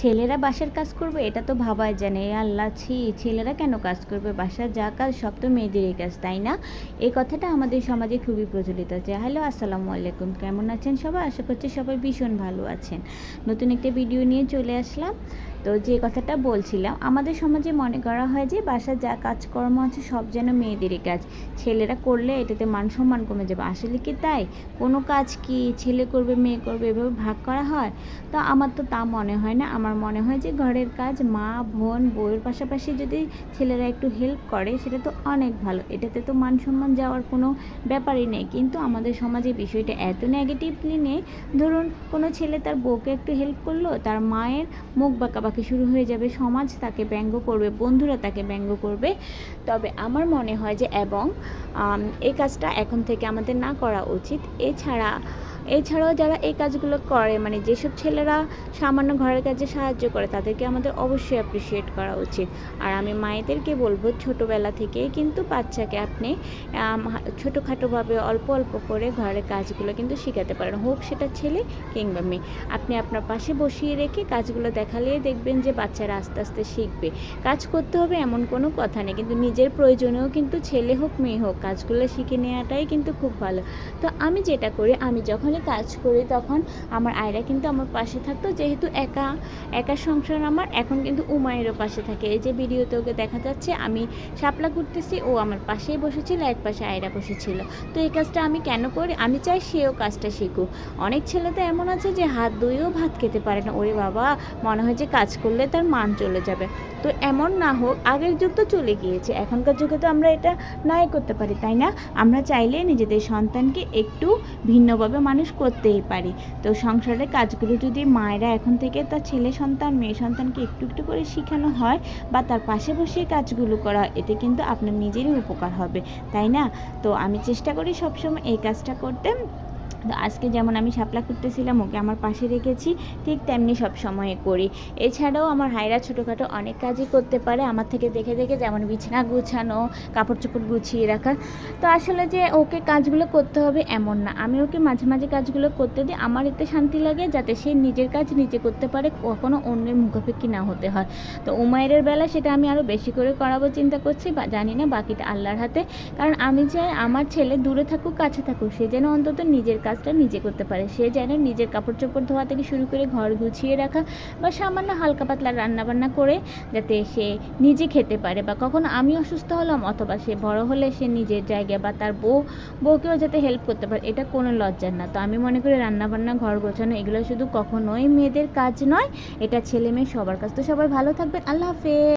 ছেলেরা বাসার কাজ করবে, এটা তো ভাবাই জানে আল্লাহ, ছি, ছেলেরা কেন কাজ করবে? বাসার যা কাজ, সব তো মেয়েদেরই কাজ, তাই না? এই কথাটা আমাদের সমাজে খুবই প্রচলিত আছে হ্যালো, আসসালামু আলাইকুম, কেমন আছেন সবাই? আশা করছি সবাই ভীষণ ভালো আছেন। নতুন একটা ভিডিও নিয়ে চলে আসলাম। তো যে কথাটা বলছিলাম, আমাদের সমাজে মনে করা হয় যে বাসার যা কাজকর্ম আছে, সব যেন মেয়েদেরই কাজ। ছেলেরা করলে এটাতে মান সম্মান কমে যাবে। আসলে কি তাই? কোনো কাজ কি ছেলে করবে, মেয়ে করবে, এভাবে ভাগ করা হয়? তো আমার তো তা মনে হয় না। আমার মনে হয় যে ঘরের কাজ, মা, বোন, বউয়ের পাশাপাশি যদি ছেলেরা একটু হেল্প করে, সেটা তো অনেক ভালো। এটাতে তো মান সম্মান যাওয়ার কোনো ব্যাপারই নেই। কিন্তু আমাদের সমাজে বিষয়টা এত নেগেটিভলি নেই, ধরুন কোনো ছেলে তার বউকে একটু হেল্প করল, তার মায়ের মুখ বাঁকাবাকি শুরু হয়ে যাবে, সমাজ তাকে ব্যঙ্গ করবে, বন্ধুরা তাকে ব্যঙ্গ করবে। তবে আমার মনে হয় যে, এবং এই কাজটা এখন থেকে আমাদের না করা উচিত। এছাড়া এছাড়াও যারা এই কাজগুলো করে মানে যেসব ছেলেরা সামান্য ঘরের কাজে সাহায্য করে, তাদেরকে আমাদের অবশ্যই অ্যাপ্রিসিয়েট করা উচিত। আর আমি মায়েদেরকে বলব, ছোটোবেলা থেকেই কিন্তু বাচ্চাকে আপনি ছোটোখাটোভাবে অল্প অল্প করে ঘরের কাজগুলো কিন্তু শেখাতে পারেন, হোক সেটা ছেলে কিংবা মেয়ে। আপনি আপনার পাশে বসিয়ে রেখে কাজগুলো দেখালেই দেখবেন যে বাচ্চারা আস্তে আস্তে শিখবে। কাজ করতে হবে এমন কোনো কথা নেই, কিন্তু নিজের প্রয়োজনেও কিন্তু ছেলে হোক, মেয়ে হোক, কাজগুলো শিখে নেওয়াটাই কিন্তু খুব ভালো। তো আমি যেটা করি, আমি যখনই কাজ করি, তখন আমার আয়রা কিন্তু আমার পাশে থাকতো। যেহেতু একা একা সংসার আমার, এখন কিন্তু উমায়েরও পাশে থাকে। এই যে ভিডিওতে ওকে দেখা যাচ্ছে, আমি শাপলা করতেছি ও আমার পাশেই বসেছিল, এক পাশে আয়রা বসেছিল। তো এই কাজটা আমি কেন করি? আমি চাই সেও কাজটা শিখুক। অনেক ছেলে তো এমন আছে যে হাত ধুয়েও ভাত খেতে পারে না। ওরে বাবা, মনে হয় যে কাজ করলে তার মান চলে যাবে। তো এমন না হোক, আগের যুগ তো চলে গিয়েছে। এখনকার যুগে তো আমরা এটা নাই করতে পারি, তাই না? আমরা চাইলে নিজেদের সন্তানকে একটু ভিন্নভাবে মানুষ করতেই পারি। তো সংসারের কাজগুলো যদি মায়েরা এখন থেকে তার ছেলে সন্তান, মেয়ে সন্তানকে একটু একটু করে শেখানো হয় বা তার পাশে বসে কাজগুলো করা, এতে কিন্তু আপনার নিজেরই উপকার হবে, তাই না? তো আমি চেষ্টা করি সবসময় এই কাজটা করতে। তো আজকে যেমন আমি শাপলা করতেছিলাম ওকে আমার পাশে রেখেছি, ঠিক তেমনি সব সময় করি। এছাড়াও আমার হাইরা ছোটোখাটো অনেক কাজই করতে পারে, আমার থেকে দেখে দেখে যেমন বিছানা গুছানো কাপড় চোপড় গুছিয়ে রাখা। তো আসলে যে ওকে কাজগুলো করতে হবে এমন না। আমি ওকে মাঝে মাঝে কাজগুলো করতে দিই, আমার এতে শান্তি লাগে যাতে সে নিজের কাজ নিজে করতে পারে, কখনো অন্যের মুখাপেক্ষি না হতে হয়। তো উমায়ের বেলা সেটা আমি আরও বেশি করে করাবো চিন্তা করছি, বা জানি না বাকিটা আল্লাহর হাতে। কারণ আমি চাই আমার ছেলে দূরে থাকুক, কাছে থাকুক, সে যেন অন্তত নিজের কাজটা নিজে করতে পারে। সে যেন নিজের কাপড় চোপড় ধোয়া থেকে শুরু করে ঘর গুছিয়ে রাখা বা সামান্য হালকা পাতলা রান্নাবান্না করে যাতে সে নিজে খেতে পারে বা কখনো আমি অসুস্থ হলাম অথবা সে বড় হলে সে নিজের জায়গায় বা তার বউ, বউকেও যাতে হেল্প করতে পারে, এটা কোনো লজ্জার না। তো আমি মনে করি রান্নাবান্না, ঘর গোছানো এগুলো শুধু কখনোই মেয়েদের কাজ নয়, এটা ছেলে মেয়ে সবার কাজ। তো সবাই ভালো থাকবেন, আল্লাহ হাফেজ।